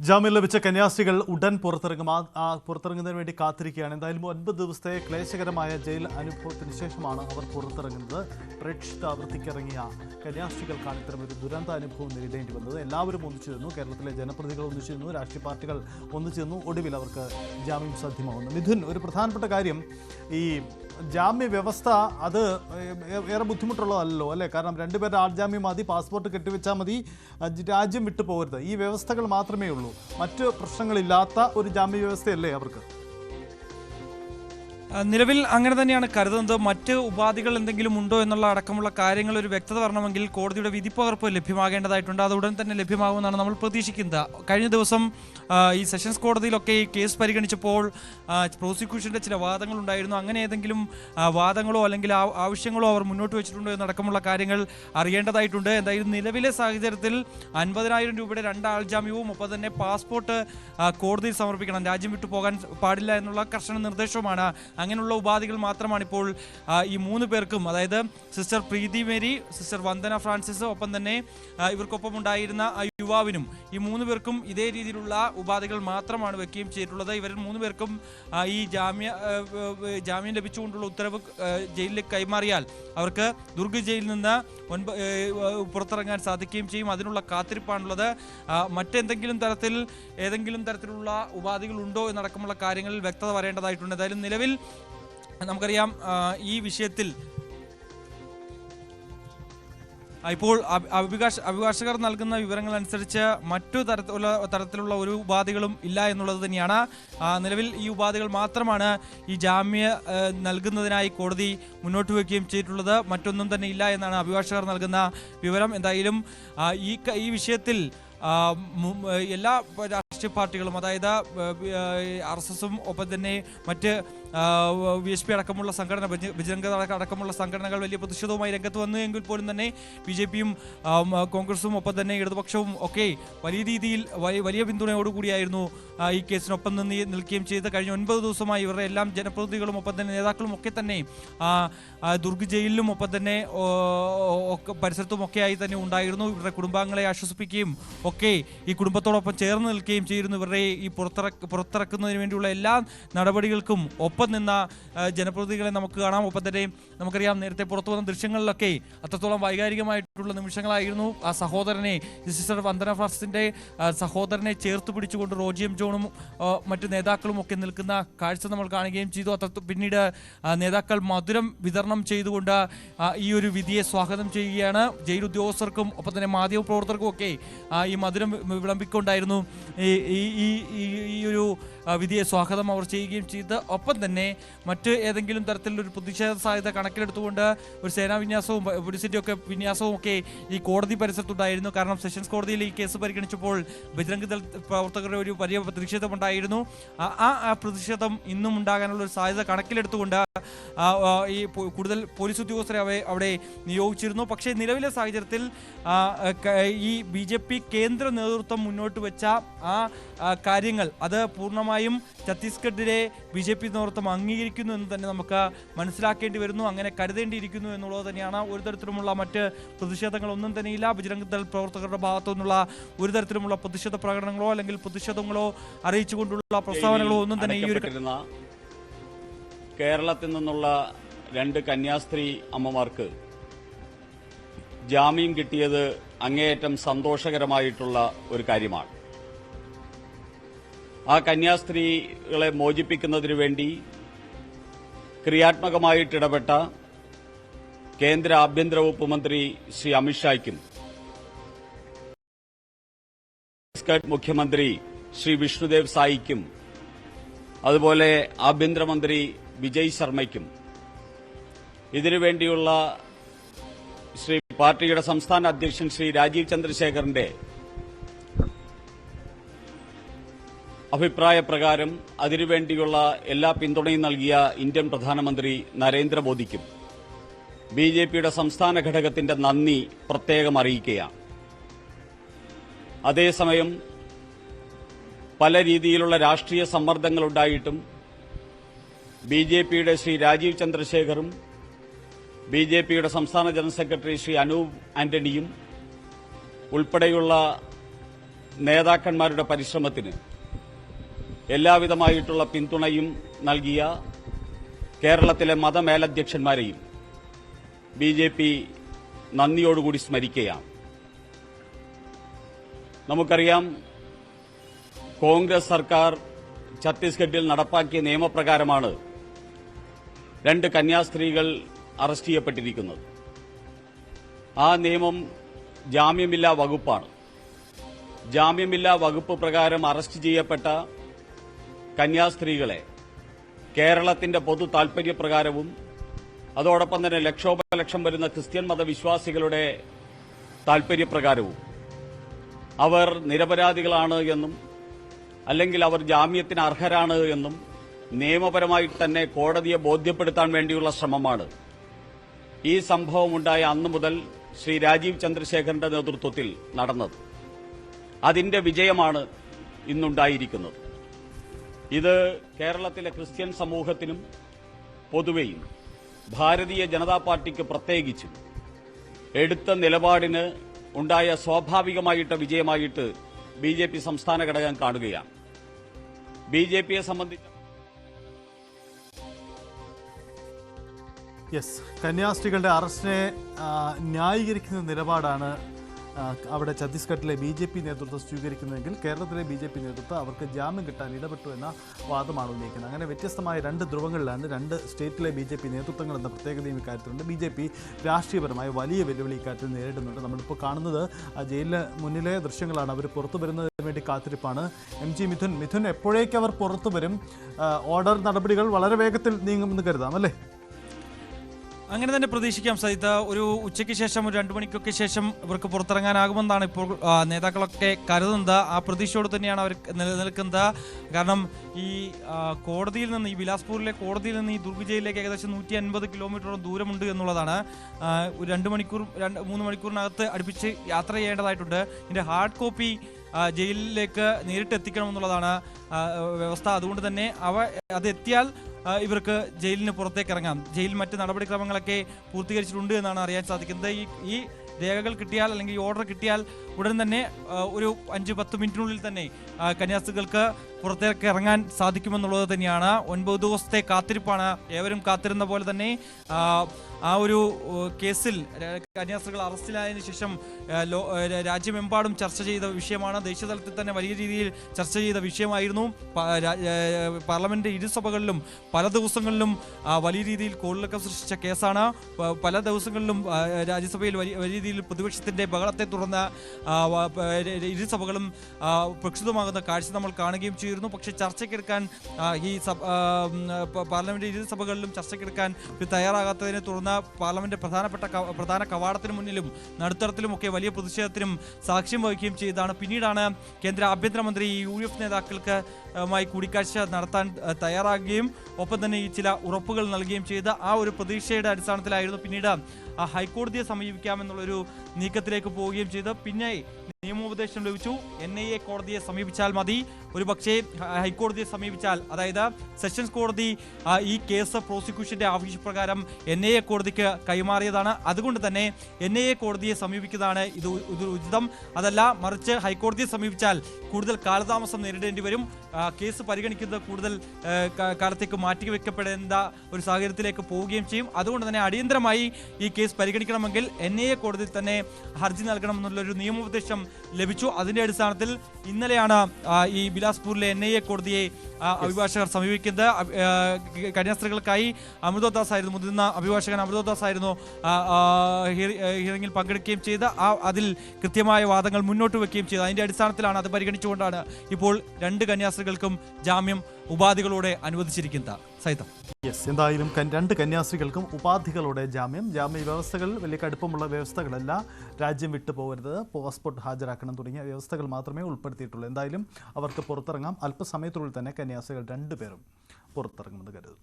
ജാമ്യം ലഭിച്ച കന്യാസ്ത്രീകൾ ഉടൻ പുറത്തിറങ്ങും. ആ- പുറത്തിറങ്ങുന്നതിന് വേണ്ടി കാത്തിരിക്കുകയാണ്. എന്തായാലും ഒൻപത് ദിവസത്തെ ക്ലേശകരമായ ജയിൽ അനുഭവത്തിന് ശേഷമാണ് അവർ പുറത്തിറങ്ങുന്നത്. പ്രേക്ഷിത പ്രേക്ഷിതാവൃത്തിക്കിറങ്ങിയ കന്യാസ്ത്രീകൾക്കാണ് ഇത്തരം ഒരു ദുരന്ത അനുഭവം നേരിടേണ്ടി വന്നത്. എല്ലാവരും ഒന്നിച്ചു നിന്നു. കേരളത്തിലെ ജനപ്രതികൾ ഒന്നിച്ചു നിന്നു. രാഷ്ട്രീയ പാർട്ടികൾ ഒന്നിച്ചു നിന്നു. ഒടുവിൽ അവർക്ക് ജാമ്യം സാധ്യമാകുന്നു മിഥുൻ ഒരു പ്രധാനപ്പെട്ട കാര്യം ഈ ജാമ്യ വ്യവസ്ഥ അത് ഏറെ ബുദ്ധിമുട്ടുള്ളതല്ലോ അല്ലേ? കാരണം രണ്ടുപേരുടെ ആൾജാമ്യം മതി പാസ്പോർട്ട് കെട്ടിവെച്ചാൽ മതി രാജ്യം വിട്ടു പോകരുത്. ഈ വ്യവസ്ഥകൾ മാത്രമേ ഉള്ളൂ. മറ്റ് പ്രശ്നങ്ങളില്ലാത്ത ഒരു ജാമ്യ വ്യവസ്ഥയല്ലേ അവർക്ക്? നിലവിൽ അങ്ങനെ തന്നെയാണ് കരുതുന്നത്. മറ്റ് ഉപാധികൾ എന്തെങ്കിലും ഉണ്ടോ എന്നുള്ള അടക്കമുള്ള കാര്യങ്ങൾ ഒരു വ്യക്തത വരണമെങ്കിൽ കോടതിയുടെ വിധിപ്പകർപ്പ് ലഭ്യമാകേണ്ടതായിട്ടുണ്ട്. അത് ഉടൻ തന്നെ ലഭ്യമാകുമെന്നാണ് നമ്മൾ പ്രതീക്ഷിക്കുന്നത്. കഴിഞ്ഞ ദിവസം ഈ സെഷൻസ് കോടതിയിലൊക്കെ ഈ കേസ് പരിഗണിച്ചപ്പോൾ പ്രോസിക്യൂഷന്റെ ചില വാദങ്ങൾ ഉണ്ടായിരുന്നു അങ്ങനെ ഏതെങ്കിലും വാദങ്ങളോ അല്ലെങ്കിൽ ആവശ്യങ്ങളോ അവർ മുന്നോട്ട് വെച്ചിട്ടുണ്ടോ എന്നടക്കമുള്ള കാര്യങ്ങൾ അറിയേണ്ടതായിട്ടുണ്ട്. എന്തായാലും നിലവിലെ സാഹചര്യത്തിൽ അൻപതിനായിരം രൂപയുടെ രണ്ട് ആൾജാമ്യവും ഒപ്പം തന്നെ പാസ്പോർട്ട് കോടതിയിൽ സമർപ്പിക്കണം. രാജ്യം വിട്ടു പോകാൻ പാടില്ല എന്നുള്ള കർശന നിർദ്ദേശവുമാണ്. അങ്ങനെയുള്ള ഉപാധികൾ മാത്രമാണ് ഇപ്പോൾ ഈ മൂന്ന് പേർക്കും. അതായത് sister Preethi Mary sister Vandana Francis ഒപ്പം തന്നെ ഇവർക്കൊപ്പം ഉണ്ടായിരുന്ന ആ യുവാവിനും ഈ മൂന്ന് പേർക്കും ഇതേ രീതിയിലുള്ള ഉപാധികൾ മാത്രമാണ് വെക്കുകയും ചെയ്തിട്ടുള്ളത്. ഇവരിൽ മൂന്ന് പേർക്കും ഈ ജാമ്യ ജാമ്യം ലഭിച്ചുകൊണ്ടുള്ള ഉത്തരവ് ജയിലിൽ കൈമാറിയാൽ അവർക്ക് ദുർഗ് ജയിലിൽ നിന്ന് പുറത്തിറങ്ങാൻ സാധിക്കുകയും ചെയ്യും. അതിനുള്ള കാത്തിരിപ്പാണുള്ളത്. മറ്റെന്തെങ്കിലും തരത്തിൽ ഏതെങ്കിലും തരത്തിലുള്ള ഉപാധികൾ ഉണ്ടോ എന്നടക്കമുള്ള കാര്യങ്ങളിൽ വ്യക്തത വരേണ്ടതായിട്ടുണ്ട്. എന്തായാലും നിലവിൽ നമുക്കറിയാം ഈ വിഷയത്തിൽ ഇപ്പോൾ അഭി- അഭിഭാഷ അഭിഭാഷകർ നൽകുന്ന വിവരങ്ങൾ അനുസരിച്ച് മറ്റു തരത്തിലുള്ള തരത്തിലുള്ള ഒരു ഉപാധികളും ഇല്ല എന്നുള്ളത് തന്നെയാണ്. നിലവിൽ ഈ ഉപാധികൾ മാത്രമാണ് ഈ ജാമ്യ നൽകുന്നതിനായി കോടതി മുന്നോട്ട് വയ്ക്കുകയും ചെയ്തിട്ടുള്ളത്. മറ്റൊന്നും തന്നെ ഇല്ല എന്നാണ് അഭിഭാഷകർ നൽകുന്ന വിവരം. എന്തായാലും ഈ ഈ വിഷയത്തിൽ എല്ലാ രാഷ്ട്രീയ പാർട്ടികളും അതായത് ആർ എസ് എസും ഒപ്പം തന്നെ മറ്റ് വി എസ് പി അടക്കമുള്ള സംഘടന ബജ- ബജരംഗ അടക്കമുള്ള സംഘടനകൾ വലിയ പ്രതിഷേധവുമായി രംഗത്ത് വന്നു. എങ്കിൽ പോലും തന്നെ ബി ജെ പിയും കോൺഗ്രസും ഒപ്പം തന്നെ ഇടതുപക്ഷവും ഒക്കെ വലിയ രീതിയിൽ വലിയ പിന്തുണയോടുകൂടിയായിരുന്നു ഈ കേസിനൊപ്പം നിന്ന് നിൽക്കുകയും ചെയ്ത് കഴിഞ്ഞ ഒൻപത് ദിവസമായി ഇവരുടെ എല്ലാം ജനപ്രതിനിധികളും ഒപ്പം തന്നെ നേതാക്കളും ഒക്കെ തന്നെ ദുർഗ് ജയിലിലും ഒപ്പം തന്നെ പരിസരത്തും ഒക്കെ ആയി തന്നെ ഉണ്ടായിരുന്നു. ഇവരുടെ കുടുംബാംഗങ്ങളെ ആശ്വസിപ്പിക്കുകയും ഒക്കെ ഈ കുടുംബത്തോടൊപ്പം ചേർന്ന് നിൽക്കുകയും ചെയ്തിരുന്നു. ഇവരുടെ ഈ പുറത്തിറക്ക് പുറത്തിറക്കുന്നതിന് വേണ്ടിയുള്ള എല്ലാ നടപടികൾക്കും നിന്ന ആ, ജനപ്രതിനിധികളെ നമുക്ക് കാണാം. ഒപ്പം തന്നെ നമുക്കറിയാം നേരത്തെ പുറത്തു വന്ന ദൃശ്യങ്ങളിലൊക്കെ അത്രത്തോളം വൈകാരികമായിട്ടുള്ള നിമിഷങ്ങളായിരുന്നു. ആ സഹോദരനെ സിസ്റ്റർ വന്ദന ഫാസ്റ്റിന്റെ സഹോദരനെ ചേർത്ത് പിടിച്ചുകൊണ്ട് റോജിയം ജോണും മറ്റു നേതാക്കളും ഒക്കെ നിൽക്കുന്ന കാഴ്ച നമ്മൾ കാണുകയും ചെയ്തു. അത്ര പിന്നീട് നേതാക്കൾ മധുരം വിതരണം ചെയ്തുകൊണ്ട് ഈ ഒരു വിധിയെ സ്വാഗതം ചെയ്യുകയാണ്. ജയിൽ ഉദ്യോഗസ്ഥർക്കും ഒപ്പം തന്നെ മാധ്യമ പ്രവർത്തകർക്കും ഒക്കെ ഈ മധുരം വിളമ്പിക്കൊണ്ടായിരുന്നു ഈ ഈ- ഈ- ഒരു വിധിയെ സ്വാഗതം അവർ ചെയ്യുകയും ചെയ്ത്. ഒപ്പം തന്നെ മറ്റ് ഏതെങ്കിലും തരത്തിലൊരു പ്രതിഷേധ സാധ്യത കണക്കിലെടുത്തുകൊണ്ട് ഒരു സേനാ വിന്യാസവും പോലീസിന്റെ ഒക്കെ വിന്യാസവും ഒക്കെ ഈ കോടതി പരിസരത്തുണ്ടായിരുന്നു. കാരണം സെഷൻസ് കോടതിയിൽ ഈ കേസ് പരിഗണിച്ചപ്പോൾ ബജരംഗ് ദൾ പ്രവർത്തകരുടെ ഒരു വലിയ പ്രതിഷേധമുണ്ടായിരുന്നു ആ- പ്രതിഷേധം ഇന്നും ഉണ്ടാകാനുള്ള ഒരു സാധ്യത കണക്കിലെടുത്തുകൊണ്ട് ഈ കൂടുതൽ പോലീസ് ഉദ്യോഗസ്ഥരെ അവ അവിടെ നിയോഗിച്ചിരുന്നു. പക്ഷേ നിലവിലെ സാഹചര്യത്തിൽ ഈ ബി കേന്ദ്ര നേതൃത്വം മുന്നോട്ട് വെച്ച ആ, കാര്യങ്ങൾ അത് പൂർണമായും ഛത്തീസ്ഗഡിലെ ബി ജെ പി നേതൃത്വം അംഗീകരിക്കുന്നു എന്ന് തന്നെ നമുക്ക് മനസ്സിലാക്കേണ്ടി വരുന്നു. അങ്ങനെ കരുതേണ്ടിയിരിക്കുന്നു എന്നുള്ളത് തന്നെയാണ് ഒരു തരത്തിലുമുള്ള മറ്റ് പ്രതിഷേധങ്ങളൊന്നും തന്നെയില്ല. ബജരംഗ് ദൾ പ്രവർത്തകരുടെ ഭാഗത്തു നിന്നുള്ള ഒരു തരത്തിലുമുള്ള പ്രതിഷേധ പ്രകടനങ്ങളോ അല്ലെങ്കിൽ പ്രതിഷേധങ്ങളോ അറിയിച്ചുകൊണ്ടുള്ള പ്രസ്താവനകളോ ഒന്നും തന്നെ ഈ ഒരു കേരളത്തിൽ നിന്നുള്ള രണ്ട് കന്യാസ്ത്രീ അമ്മമാർക്ക് ജാമ്യം കിട്ടിയത് അങ്ങേയറ്റം സന്തോഷകരമായിട്ടുള്ള ഒരു കാര്യമാണ്. ആ കന്യാസ്ത്രീകളെ മോചിപ്പിക്കുന്നതിനു വേണ്ടി ക്രിയാത്മകമായിട്ടിടപെട്ട കേന്ദ്ര ആഭ്യന്തര വകുപ്പ് മന്ത്രി ശ്രീ അമിത്ഷായ്ക്കും ഛത്തീസ്ഗഡ് മുഖ്യമന്ത്രി ശ്രീ വിഷ്ണുദേവ് സായിക്കും. അതുപോലെ ആഭ്യന്തരമന്ത്രി വിജയ് ശർമ്മയ്ക്കും. ഇതിനുവേണ്ടിയുള്ള ശ്രീ പാർട്ടിയുടെ സംസ്ഥാന അധ്യക്ഷൻ ശ്രീ രാജീവ് ചന്ദ്രശേഖറിന്റെ അഭിപ്രായ പ്രകാരം അതിനുവേണ്ടിയുള്ള എല്ലാ പിന്തുണയും നൽകിയ ഇന്ത്യൻ പ്രധാനമന്ത്രി നരേന്ദ്രമോദിക്കും ബി ജെ പിയുടെ സംസ്ഥാന ഘടകത്തിന്റെ നന്ദി പ്രത്യേകം അറിയിക്കുകയാണ്. അതേസമയം പല രീതിയിലുള്ള രാഷ്ട്രീയ സമ്മർദ്ദങ്ങളുണ്ടായിട്ടും ബി ജെ പിയുടെ ശ്രീ രാജീവ് ചന്ദ്രശേഖറും ബി ജെ പിയുടെ സംസ്ഥാന ജനറൽ സെക്രട്ടറി ശ്രീ അനൂപ് ആന്റണിയും ഉൾപ്പെടെയുള്ള നേതാക്കന്മാരുടെ പരിശ്രമത്തിന് എല്ലാവിധമായിട്ടുള്ള പിന്തുണയും നൽകിയ കേരളത്തിലെ മതമേലധ്യക്ഷന്മാരെയും ബി ജെ പി നന്ദിയോടുകൂടി സ്മരിക്കുകയാണ്. നമുക്കറിയാം കോൺഗ്രസ് സർക്കാർ ഛത്തീസ്ഗഡിൽ നടപ്പാക്കിയ നിയമപ്രകാരമാണ് രണ്ട് കന്യാസ്ത്രീകൾ അറസ്റ്റ് ചെയ്യപ്പെട്ടിരിക്കുന്നത്. ആ നിയമം ജാമ്യമില്ലാ വകുപ്പാണ്. ജാമ്യമില്ലാ വകുപ്പ് പ്രകാരം അറസ്റ്റ് ചെയ്യപ്പെട്ട കന്യാസ്ത്രീകളെ കേരളത്തിന്റെ പൊതു താൽപര്യപ്രകാരവും അതോടൊപ്പം തന്നെ ലക്ഷോപലക്ഷം വരുന്ന ക്രിസ്ത്യൻ മതവിശ്വാസികളുടെ താൽപര്യപ്രകാരവും അവർ നിരപരാധികളാണ് എന്നും അല്ലെങ്കിൽ അവർ ജാമ്യത്തിന് അർഹരാണ് എന്നും നിയമപരമായി തന്നെ കോടതിയെ ബോധ്യപ്പെടുത്താൻ വേണ്ടിയുള്ള ശ്രമമാണ്. ഈ സംഭവമുണ്ടായ അന്ന് മുതൽ ശ്രീ രാജീവ് ചന്ദ്രശേഖരന്റെ നേതൃത്വത്തിൽ നടന്നത്. അതിന്റെ വിജയമാണ് ഇന്നുണ്ടായിരിക്കുന്നത്. ഇത് കേരളത്തിലെ ക്രിസ്ത്യൻ സമൂഹത്തിനും പൊതുവെയും ഭാരതീയ ജനതാ പാർട്ടിക്ക് പ്രത്യേകിച്ചും എടുത്ത നിലപാടിന് ഉണ്ടായ സ്വാഭാവികമായിട്ട് വിജയമായിട്ട് ബി ജെ പി സംസ്ഥാന ഘടകം കാണുകയാണ്. ബി ജെ പിയെ സംബന്ധിച്ച് യെസ് കന്യാസ്ത്രീകളുടെ അറസ്റ്റിനെ ന്യായീകരിക്കുന്ന നിലപാടാണ് അവിടെ ഛത്തീസ്ഗഡിലെ ബി ജെ പി നേതൃത്വം സ്വീകരിക്കുന്നതെങ്കിൽ കേരളത്തിലെ ബി ജെ പി നേതൃത്വം അവർക്ക് ജാമ്യം കിട്ടാൻ ഇടപെട്ടു എന്ന വാദമാണ് ഉന്നയിക്കുന്നത്. അങ്ങനെ വ്യത്യസ്തമായ രണ്ട് ധ്രുവങ്ങളിലാണ് രണ്ട് സ്റ്റേറ്റിലെ ബി ജെ പി നേതൃത്വങ്ങൾ എന്ന പ്രത്യേകതയും ഇക്കാര്യത്തിലുണ്ട്. ബി ജെ പി രാഷ്ട്രീയപരമായ വലിയ വെല്ലുവിളി ഇക്കാര്യത്തിൽ നേരിടുന്നുണ്ട്. നമ്മളിപ്പോൾ കാണുന്നത് ജയിലിന് മുന്നിലെ ദൃശ്യങ്ങളാണ് അവർ പുറത്തു വരുന്നതിന് വേണ്ടി കാത്തിരിപ്പാണ്. എം ജി മിഥുൻ മിഥുൻ എപ്പോഴേക്കവർ പുറത്തു വരും? ഓർഡർ നടപടികൾ വളരെ വേഗത്തിൽ നീങ്ങുമെന്ന് കരുതാം അല്ലേ? അങ്ങനെ തന്നെ പ്രതീക്ഷിക്കാം സഹിത ഒരു ഉച്ചയ്ക്ക് ശേഷം ഒരു രണ്ടു മണിക്കൊക്കെ ശേഷം ഇവർക്ക് പുറത്തിറങ്ങാനാകുമെന്നാണ് ഇപ്പോൾ നേതാക്കളൊക്കെ കരുതുന്നത്. ആ പ്രതീക്ഷയോട് തന്നെയാണ് അവർ നിലനിൽക്കുന്നത്. കാരണം ഈ കോടതിയിൽ നിന്ന് ഈ ബിലാസ്പൂരിലെ കോടതിയിൽ നിന്ന് ഈ ദുർഗ് ജയിലിലേക്ക് ഏകദേശം നൂറ്റി അൻപത് കിലോമീറ്ററോളം ദൂരമുണ്ട് എന്നുള്ളതാണ്. ഒരു രണ്ട് മണിക്കൂർ രണ്ട് മൂന്ന് മണിക്കൂറിനകത്ത് അടുപ്പിച്ച് യാത്ര ചെയ്യേണ്ടതായിട്ടുണ്ട്. ഇതിന്റെ ഹാർഡ് കോപ്പി ജയിലിലേക്ക് നേരിട്ട് എത്തിക്കണമെന്നുള്ളതാണ് വ്യവസ്ഥ. അതുകൊണ്ട് തന്നെ അവ അത് എത്തിയാൽ ആ, ഇവർക്ക് ജയിലിന് പുറത്തേക്ക് ഇറങ്ങാം. ജയിൽ മറ്റ് നടപടിക്രമങ്ങളൊക്കെ പൂർത്തീകരിച്ചിട്ടുണ്ട് എന്നാണ് അറിയാൻ സാധിക്കുന്നത്. ഈ ഈ രേഖകൾ കിട്ടിയാൽ അല്ലെങ്കിൽ ഈ ഓർഡർ കിട്ടിയാൽ ഉടൻ തന്നെ ഒരു അഞ്ച് പത്ത് മിനിറ്റിനുള്ളിൽ തന്നെ കന്യാസ്ത്രീകൾക്ക് പുറത്തേക്ക് ഇറങ്ങാൻ സാധിക്കുമെന്നുള്ളത് തന്നെയാണ്. ഒൻപത് ദിവസത്തെ കാത്തിരിപ്പാണ് ഏവരും കാത്തിരുന്ന പോലെ തന്നെ ആ, ഒരു കേസിൽ കന്യാസ്ത്രീകൾ അറസ്റ്റിലായതിനു ശേഷം രാജ്യമെമ്പാടും ചർച്ച ചെയ്ത വിഷയമാണ്. ദേശീയതലത്തിൽ തന്നെ വലിയ രീതിയിൽ ചർച്ച ചെയ്ത വിഷയമായിരുന്നു. പാർലമെന്റ് രാ- ഏ, പാർലമെന്റ് ഇരുസഭകളിലും പല ദിവസങ്ങളിലും വലിയ രീതിയിൽ കോളിളക്കം സൃഷ്ടിച്ച കേസാണ്. പല ദിവസങ്ങളിലും രാജ്യസഭയിൽ വലിയ രീതിയിൽ പ്രതിപക്ഷത്തിന്റെ ബഹളത്തെ തുടർന്ന് ഇരുസഭകളും പ്രക്ഷുതമാകുന്ന കാഴ്ച നമ്മൾ കാണുകയും ചെയ്തിരുന്നു. പക്ഷേ ചർച്ചയ്ക്കെടുക്കാൻ ഈ സഭ ആ, ഉം, പ- പാർലമെന്റ് ഇരുസഭകളിലും ചർച്ചയ്ക്കെടുക്കാൻ തയ്യാറാകാത്തതിനെ തുടർന്ന് പാർലമെന്റ് പ്രധാനപ്പെട്ട പ്രധാന കവാടത്തിന് മുന്നിലും നടുത്തളത്തിലുമൊക്കെ വലിയ പ്രതിഷേധത്തിനും സാക്ഷ്യം വഹിക്കുകയും ചെയ്തതാണ്. പിന്നീടാണ് കേന്ദ്ര ആഭ്യന്തരമന്ത്രി യു എഫ് നേതാക്കൾക്ക് മായി കൂടിക്കാഴ്ച നടത്താൻ തയ്യാറാകുകയും ഒപ്പം തന്നെ ഈ ചില ഉറപ്പുകൾ നൽകുകയും ചെയ്ത ആ ഒരു പ്രതീക്ഷയുടെ അടിസ്ഥാനത്തിലായിരുന്നു പിന്നീട് ആ ഹൈക്കോടതിയെ സമീപിക്കാമെന്നുള്ളൊരു നീക്കത്തിലേക്ക് പോവുകയും ചെയ്ത് പിന്നെ നിയമോപദേശം ലഭിച്ചു. എൻ ഐ എ കോടതിയെ സമീപിച്ചാൽ മതി. ഒരു പക്ഷേ ഹൈക്കോടതിയെ സമീപിച്ചാൽ അതായത് സെഷൻസ് കോടതി ഈ കേസ് പ്രോസിക്യൂഷന്റെ ആവശ്യപ്രകാരം എൻ ഐ എ കോടതിക്ക് കൈമാറിയതാണ്. അതുകൊണ്ട് തന്നെ എൻ ഐ എ കോടതിയെ സമീപിക്കുന്നതാണ് ഇത് ഇത് ഉചിതം. അതല്ല മറിച്ച് ഹൈക്കോടതിയെ സമീപിച്ചാൽ കൂടുതൽ കാലതാമസം നേരിടേണ്ടി വരും. കേസ് പരിഗണിക്കുന്നത് കൂടുതൽ കാലത്തേക്ക് മാറ്റി വെക്കപ്പെടേണ്ട ഒരു സാഹചര്യത്തിലേക്ക് പോവുകയും ചെയ്യും. അതുകൊണ്ട് തന്നെ അടിയന്തരമായി ഈ കേസ് പരിഗണിക്കണമെങ്കിൽ എൻ ഐ എ കോടതിയിൽ തന്നെ ഹർജി നൽകണമെന്നുള്ളൊരു നിയമോപദേശം ലഭിച്ചു. അതിന്റെ അടിസ്ഥാനത്തിൽ ഇന്നലെയാണ് ഈ ബിലാസ്പൂരിലെ എൻ ഐ എ കോടതിയെ അഭിഭാഷകർ സമീപിക്കുന്നത്. കന്യാസ്ത്രീകൾക്കായി അമൃതദാസ് ആയിരുന്നു മുതിർന്ന അഭിഭാഷകൻ അമൃതദാസ് ആയിരുന്നു ഹിയറിംഗിൽ പങ്കെടുക്കുകയും ചെയ്ത് ആ അതിൽ കൃത്യമായ വാദങ്ങൾ മുന്നോട്ട് വെക്കുകയും ചെയ്തു. അതിന്റെ അടിസ്ഥാനത്തിലാണ് അത് പരിഗണിച്ചുകൊണ്ടാണ് ഇപ്പോൾ രണ്ട് കന്യാസ്ത്രീകൾക്കും ജാമ്യം ഉപാധികളോടെ അനുവദിച്ചിരിക്കുന്നത്. സൈതം. യെസ് എന്തായാലും രണ്ട് കന്യാസ്ത്രീകൾക്കും ഉപാധികളുടെ ജാമ്യം. ജാമ്യ വ്യവസ്ഥകൾ വലിയ കടുപ്പമുള്ള വ്യവസ്ഥകളല്ല രാജ്യം വിട്ടു പോകരുത്. പാസ്പോർട്ട് ഹാജരാക്കണം തുടങ്ങിയ വ്യവസ്ഥകൾ മാത്രമേ ഉൾപ്പെടുത്തിയിട്ടുള്ളൂ. എന്തായാലും അവർക്ക് പുറത്തിറങ്ങാം. അല്പസമയത്തിനുള്ളിൽ തന്നെ കന്യാസ്ത്രീകൾ രണ്ടുപേരും പുറത്തിറങ്ങുമെന്ന് കരുതുന്നു.